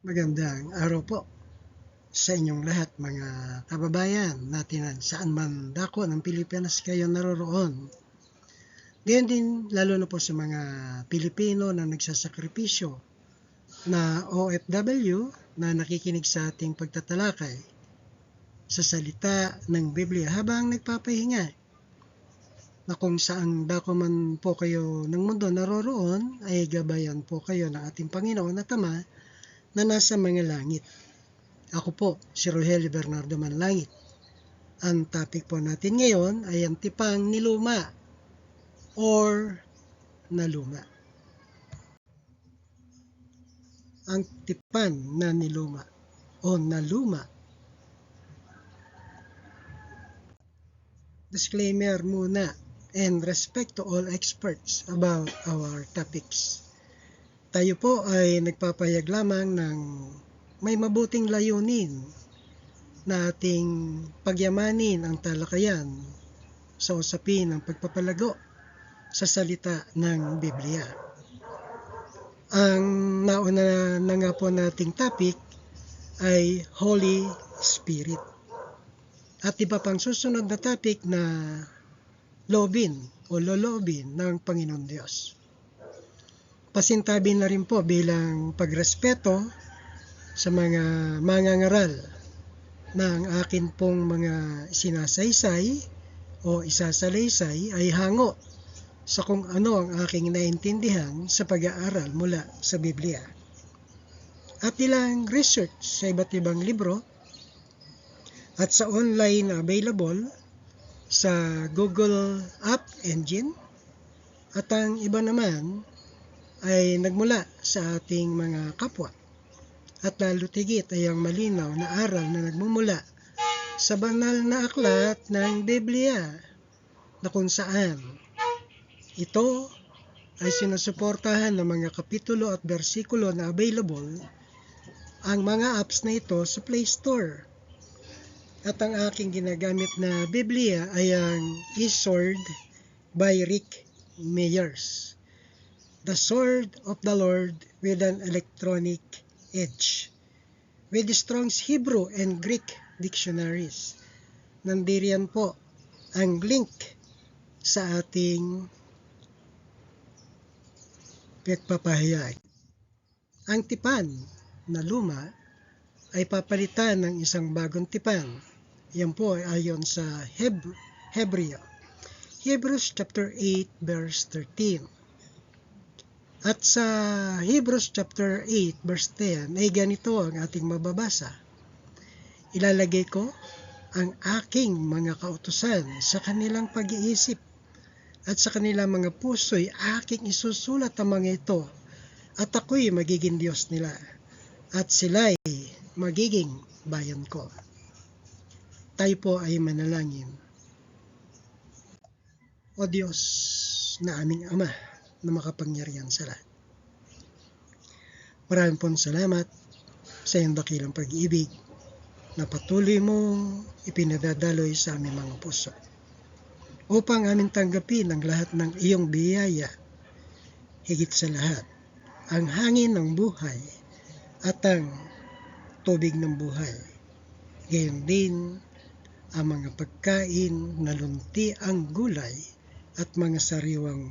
Magandang araw po sa inyong lahat mga kababayan natin saan man dako ng Pilipinas kayo naroroon. Ganyan din lalo na po sa mga Pilipino na nagsasakripisyo na OFW na nakikinig sa ating pagtatalakay sa salita ng Biblia habang nagpapahinga na kung saan dako man po kayo ng mundo naroroon ay gabayan po kayo ng ating Panginoon at Ama na nasa mga langit. Ako po, si Rogelio Bernardo Manlangit. Ang topic po natin ngayon ay ang tipang niluma or naluma. Ang tipan na niluma o naluma. Disclaimer muna and respect to all experts about our topics. Tayo po ay nagpapayag lamang ng may mabuting layunin na ating pagyamanin ang talakayan sa usapin ng pagpapalago sa salita ng Biblia. Ang nauna na nga po nating topic ay Holy Spirit. At iba pang susunod na topic na lobin o lolobin ng Panginoon Diyos. Pasintabi na rin po bilang pagrespeto sa mga mangangaral ng akin pong mga sinasaysay o isasalaysay ay hango sa kung ano ang aking naintindihan sa pag-aaral mula sa Biblia. At ilang research sa iba't ibang libro at sa online available sa Google App Engine at ang iba naman ay nagmula sa ating mga kapwa at lalo tigit ay ang malinaw na aral na nagmumula sa banal na aklat ng Biblia na kung saan ito ay sinusuportahan ng mga kapitulo at bersikulo na available ang mga apps na ito sa Play Store. At ang aking ginagamit na Biblia ay ang eSword by Rick Meyers. The Sword of the Lord with an Electronic Edge. With Strong's Hebrew and Greek dictionaries. Nandiriyan po ang link sa ating pagpapahayag. Ang tipan na luma ay papalitan ng isang bagong tipan. Yan po ay ayon sa Heb. Hebrews chapter 8 verse 13. At sa Hebrews chapter 8 verse 10 ay ganito ang ating mababasa. Ilalagay ko ang aking mga kautusan sa kanilang pag-iisip at sa kanilang mga puso'y aking isusulat ang mga ito at ako'y magiging Diyos nila at sila'y magiging bayan ko. Tayo po ay manalangin. O Diyos na aming Ama na makapangyarihan sa lahat. Maraming pong salamat sa iyong dakilang pag-ibig na patuloy mong ipinadadaloy sa aming mga puso upang amin tanggapin ang lahat ng iyong biyaya higit sa lahat ang hangin ng buhay at ang tubig ng buhay. Gayon din ang mga pagkain na lunti ang gulay at mga sariwang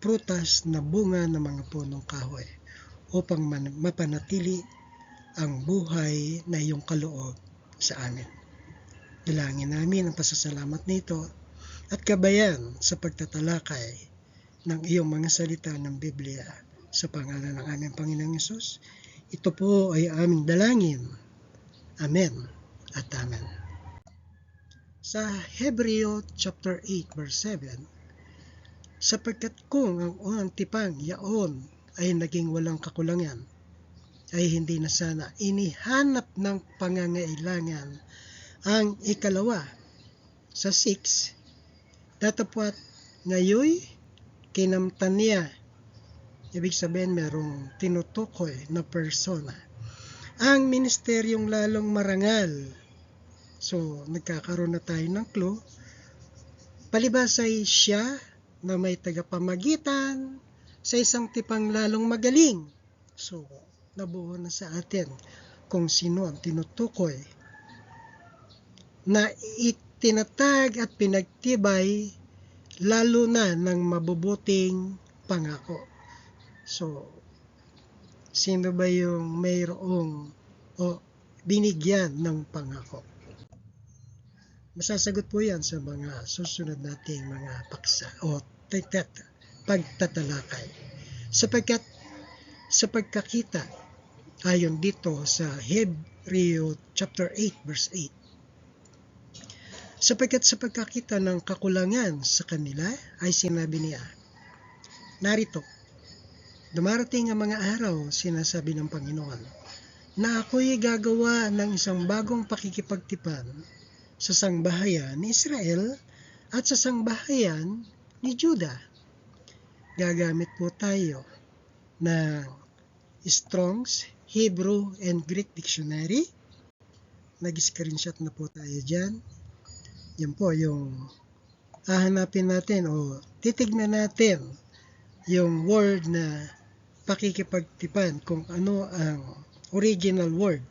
prutas na bunga ng mga punong kahoy upang mapanatili ang buhay na iyong kaloob sa amin. Dalangin namin ang pasasalamat nito at kabayan sa pagtatalakay ng iyong mga salita ng Biblia sa pangalan ng aming Panginoong Yesus. Ito po ay aming dalangin. Amen at Amen. Sa Hebreo chapter 8 verse 7, sapagkat kung ang unang tipang yaon ay naging walang kakulangan, ay hindi na sana inihanap ng pangangailangan ang ikalawa sa 6 datapwat ngayoy kinamtan niya. Ibig sabihin merong tinutukoy na persona. Ang ministeryong lalong marangal. So nagkakaroon na tayo ng clue. Palibas siya na may tagapamagitan sa isang tipang lalong magaling. So, nabuo na sa atin kung sino ang tinutukoy na itinatag at pinagtibay lalo na ng mabubuting pangako. So, sino ba yung mayroong o binigyan ng pangako? Masasagot po yan sa mga susunod nating mga paksa o titat, pagtatalakay. Sapagkat sa pagkakita ayon dito sa Hebreo chapter 8 verse 8 sapagkat sa pagkakita ng kakulangan sa kanila ay sinabi niya narito dumarating ang mga araw sinasabi ng Panginoon na ako'y gagawa ng isang bagong pakikipagtipan sa sangbahayan ni Israel at sa sangbahayan ni Juda gagamit po tayo ng Strong's Hebrew and Greek Dictionary. Nag-screenshot na po tayo dyan. Yan po yung hahanapin natin o titignan natin yung word na pakikipagtipan kung ano ang original word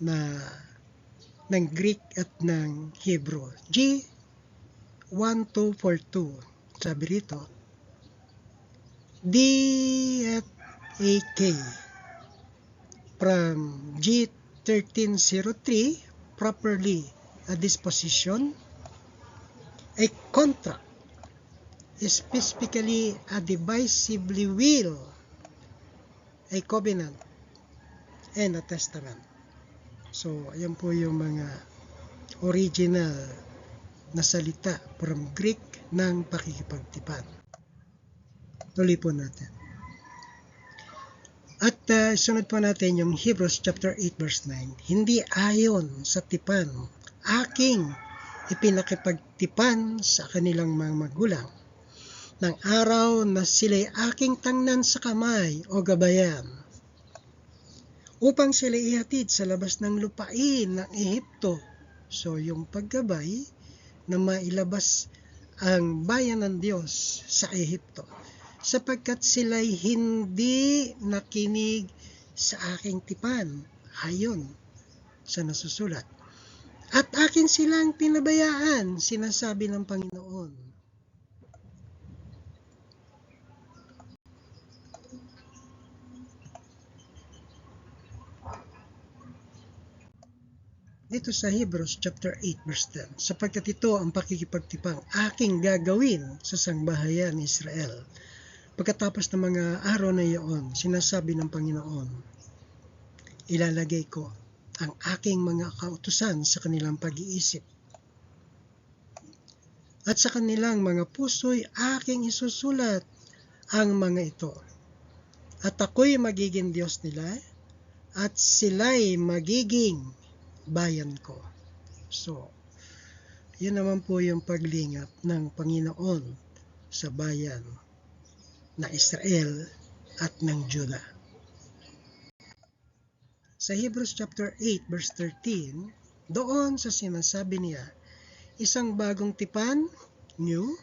na ng Greek at ng Hebrew. G 1242 sabi rito D at AK from G1303 properly a disposition. A contract specifically a divisibly will. A covenant and a testament so ayan po yung mga original na salita from Greek ng pakikipagtipan. Tuloy po natin. At uh, sunod po natin yung Hebrews chapter 8 verse 9. Hindi ayon sa tipan aking ipinakipagtipan sa kanilang mga magulang. Ng araw na sila'y aking tangnan sa kamay o gabayan upang sila ihatid sa labas ng lupain ng Ehipto. So yung paggabay na mailabas ang bayan ng Diyos sa Ehipto sapagkat sila'y hindi nakinig sa aking tipan ayon sa nasusulat. At akin silang pinabayaan, sinasabi ng Panginoon. Dito sa Hebrews chapter 8 verse 10 sapagkat ito ang pakikipagtipang aking gagawin sa sangbahayan ni Israel Pagkatapos ng mga araw na iyon, sinasabi ng Panginoon, ilalagay ko ang aking mga kautusan sa kanilang pag-iisip. At sa kanilang mga puso'y aking isusulat ang mga ito. At ako'y magiging Diyos nila at sila'y magiging bayan ko. So, yun naman po yung paglingap ng Panginoon sa bayan na Israel at ng Juda. Sa Hebrews chapter 8 verse 13, doon sa sinasabi niya, isang bagong tipan, new,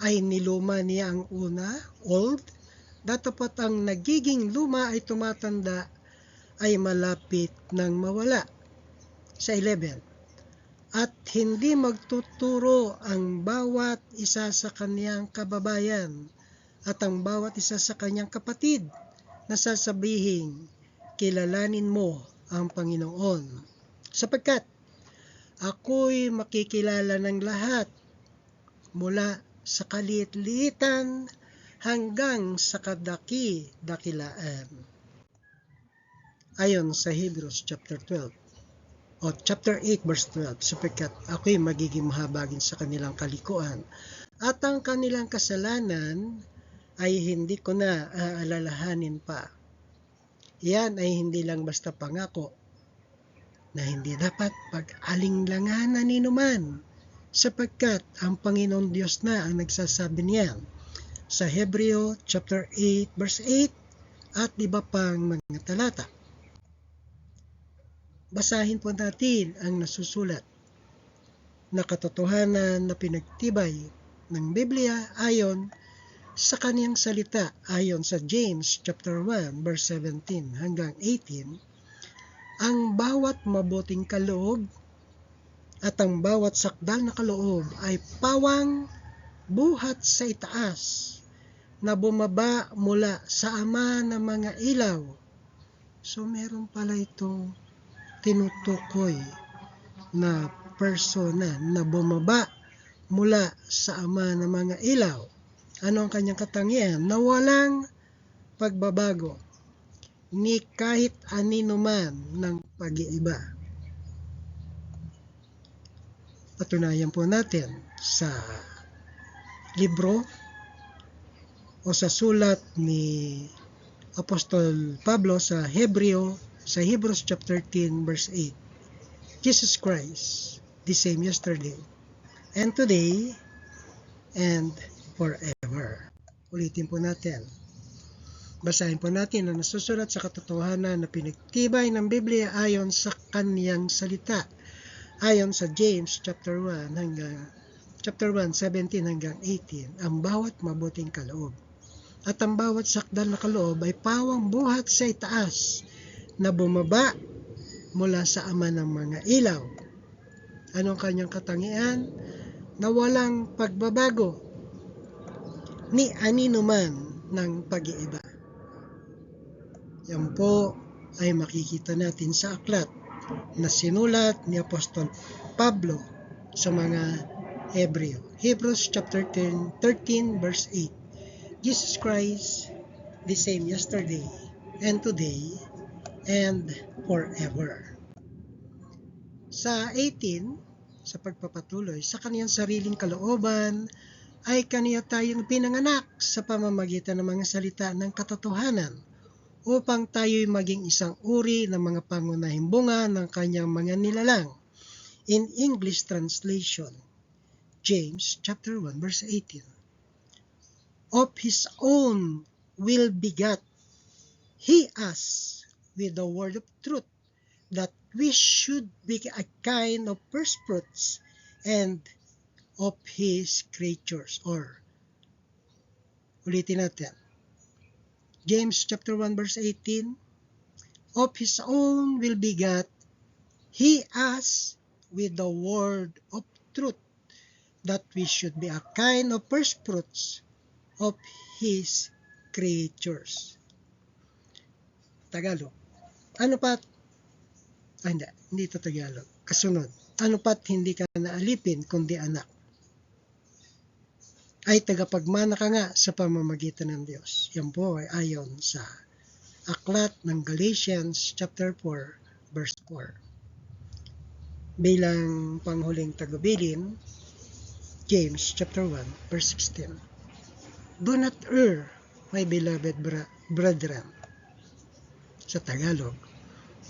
ay niluma niya ang una, old, datapat ang nagiging luma ay tumatanda ay malapit ng mawala. Sa 11, at hindi magtuturo ang bawat isa sa kaniyang kababayan at ang bawat isa sa kanyang kapatid na sasabihin, kilalanin mo ang Panginoon. Sapagkat ako'y makikilala ng lahat mula sa kaliit-liitan hanggang sa kadaki-dakilaan. Ayon sa Hebrews chapter 12 o chapter 8 verse 12 sapagkat ako'y magiging mahabagin sa kanilang kalikuan at ang kanilang kasalanan ay hindi ko na aalalahanin pa. Yan ay hindi lang basta pangako na hindi dapat pag-alinglanganan ni numan sapagkat ang Panginoon Diyos na ang nagsasabi niyan sa Hebreo chapter 8 verse 8 at iba pang mga talata. Basahin po natin ang nasusulat na katotohanan na pinagtibay ng Biblia ayon sa kaniyang salita ayon sa James chapter 1 verse 17 hanggang 18 ang bawat mabuting kaloob at ang bawat sakdal na kaloob ay pawang buhat sa itaas na bumaba mula sa ama ng mga ilaw. So meron pala itong tinutukoy na persona na bumaba mula sa ama ng mga ilaw. Ano ang kanyang katangian? Na walang pagbabago ni kahit anino man ng pag-iiba. Patunayan po natin sa libro o sa sulat ni Apostol Pablo sa Hebreo sa Hebrews chapter 13 verse 8. Jesus Christ, the same yesterday and today and forever. Ulitin po natin. Basahin po natin ang nasusulat sa katotohanan na pinagtibay ng Biblia ayon sa kaniyang salita. Ayon sa James chapter 1 hanggang chapter 1, 17 hanggang 18, ang bawat mabuting kaloob at ang bawat sakdal na kaloob ay pawang buhat sa itaas na bumaba mula sa ama ng mga ilaw. Anong kanyang katangian? Na walang pagbabago ni anino man ng pag-iiba. Yan po ay makikita natin sa aklat na sinulat ni Apostol Pablo sa mga Hebreo. Hebrews chapter 10, 13 verse 8. Jesus Christ, the same yesterday and today and forever. Sa 18, sa pagpapatuloy, sa kaniyang sariling kalooban, ay kaniya tayong pinanganak sa pamamagitan ng mga salita ng katotohanan upang tayo'y maging isang uri ng mga pangunahing bunga ng kanyang mga nilalang. In English translation, James chapter 1 verse 18. Of his own will begat he us with the word of truth that we should be a kind of first fruits and of his creatures or ulitin natin James chapter 1 verse 18 of his own will begat he us with the word of truth that we should be a kind of first fruits of his creatures. Tagalog ano pa ah, hindi, hindi ito Tagalog kasunod ano pat hindi ka naalipin kundi anak ay tagapagmana ka nga sa pamamagitan ng Diyos. Yan po ay ayon sa aklat ng Galatians chapter 4 verse 4. Bilang panghuling tagubilin, James chapter 1 verse 16. Do not err, my beloved brethren. Sa Tagalog,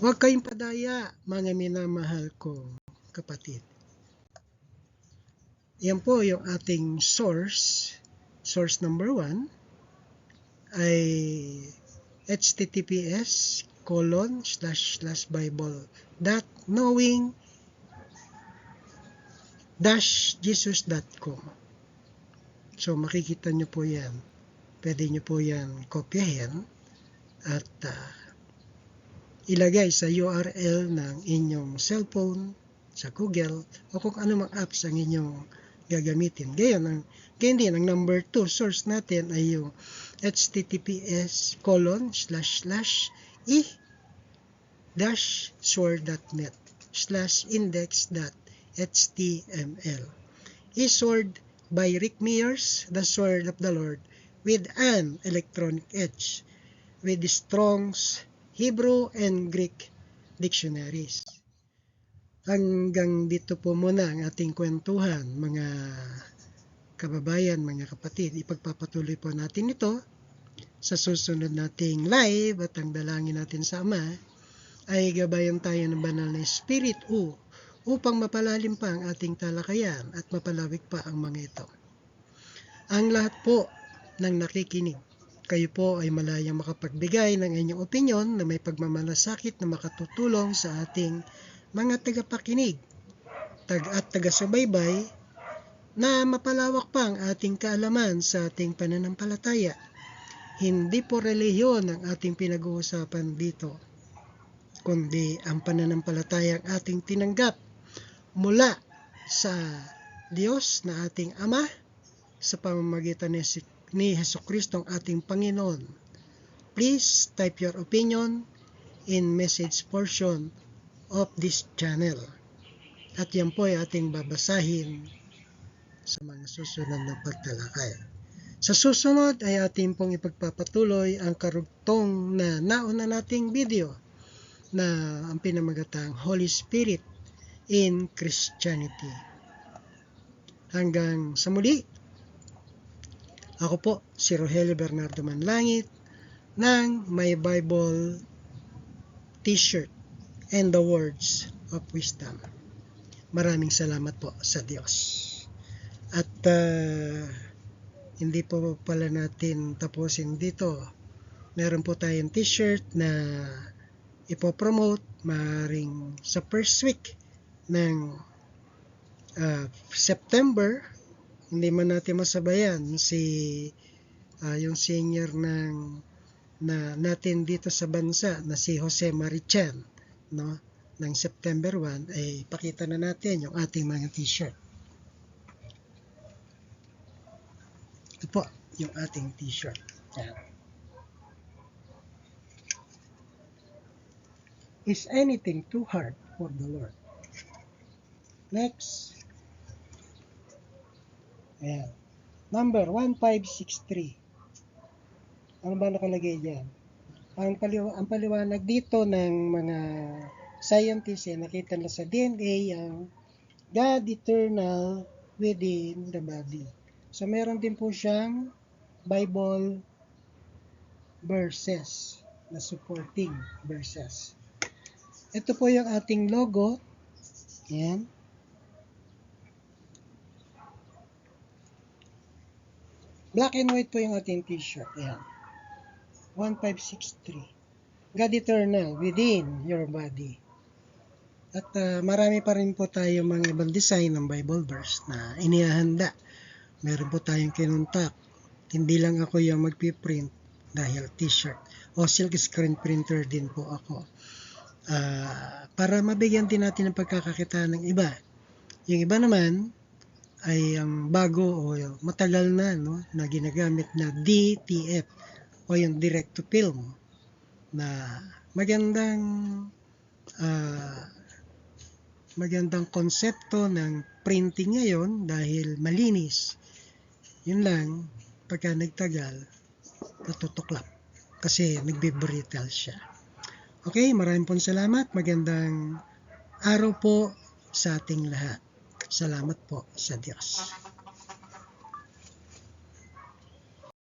huwag kayong padaya, mga minamahal kong kapatid. Yan po yung ating source. Source number 1 ay https colon slash slash bible dot knowing dash jesus.com so makikita nyo po yan pwede nyo po yan kopyahin at uh, ilagay sa URL ng inyong cellphone sa Google o kung anumang apps ang inyong gagamitin. Gayon, ang, gayon din, ang number 2 source natin ay yung https colon slash slash e dash sword.net slash index dot html e-sword by Rick Mears, The Sword of the Lord, with an electronic edge, with Strong's Hebrew and Greek dictionaries. Hanggang dito po muna ang ating kwentuhan, mga kababayan, mga kapatid. Ipagpapatuloy po natin ito sa susunod nating live at ang dalangin natin sa Ama ay gabayan tayo ng banal na Espiritu upang mapalalim pa ang ating talakayan at mapalawig pa ang mga ito. Ang lahat po ng nakikinig, kayo po ay malayang makapagbigay ng inyong opinion na may pagmamalasakit na makatutulong sa ating mga tagapakinig tag at taga-subaybay na mapalawak pa ang ating kaalaman sa ating pananampalataya. Hindi po relihiyon ang ating pinag-uusapan dito, kundi ang pananampalataya ang ating tinanggap mula sa Diyos na ating Ama sa pamamagitan ni ni Heso Kristo ang ating Panginoon. Please type your opinion in message portion of this channel. At yan po ay ating babasahin sa mga susunod na pagtalakay. Sa susunod ay ating pong ipagpapatuloy ang karugtong na nauna nating video na ang pinamagatang Holy Spirit in Christianity. Hanggang sa muli, ako po si Rogelio Bernardo Manlangit ng My Bible T-shirt and the words of wisdom. Maraming salamat po sa Diyos. At ah, hindi po pala natin tapusin dito. Meron po tayong t-shirt na ipopromote maaaring sa first week ng ah, September. Hindi man natin masabayan si ah, yung senior ng na natin dito sa bansa na si Jose Marichan no ng September 1 ay pakita na natin yung ating mga t-shirt. Ito po yung ating t-shirt. Is anything too hard for the Lord? Next. Ayan. Number 1563. Ano ba nakalagay dyan? Ang, paliw- ang paliwanag dito ng mga scientists eh, nakita na sa DNA ang God eternal within the body. So meron din po siyang Bible verses na supporting verses. Ito po yung ating logo. Yan. Black and white po yung ating t-shirt. Yan. 1563. God eternal within your body. At ah, marami pa rin po tayo mga ibang design ng Bible verse na inihahanda. Meron po tayong kinuntak. Hindi lang ako yung magpiprint dahil t-shirt. O silk screen printer din po ako. Ah, para mabigyan din natin ng pagkakakitaan ng iba. Yung iba naman ay ang bago o matagal na no, na ginagamit na DTF o yung direct to film na magandang ah, magandang konsepto ng printing ngayon dahil malinis. Yun lang, pagka nagtagal, natutuklap kasi nagbe-brittle siya. Okay, maraming pong salamat. Magandang araw po sa ating lahat. Salamat po sa Diyos.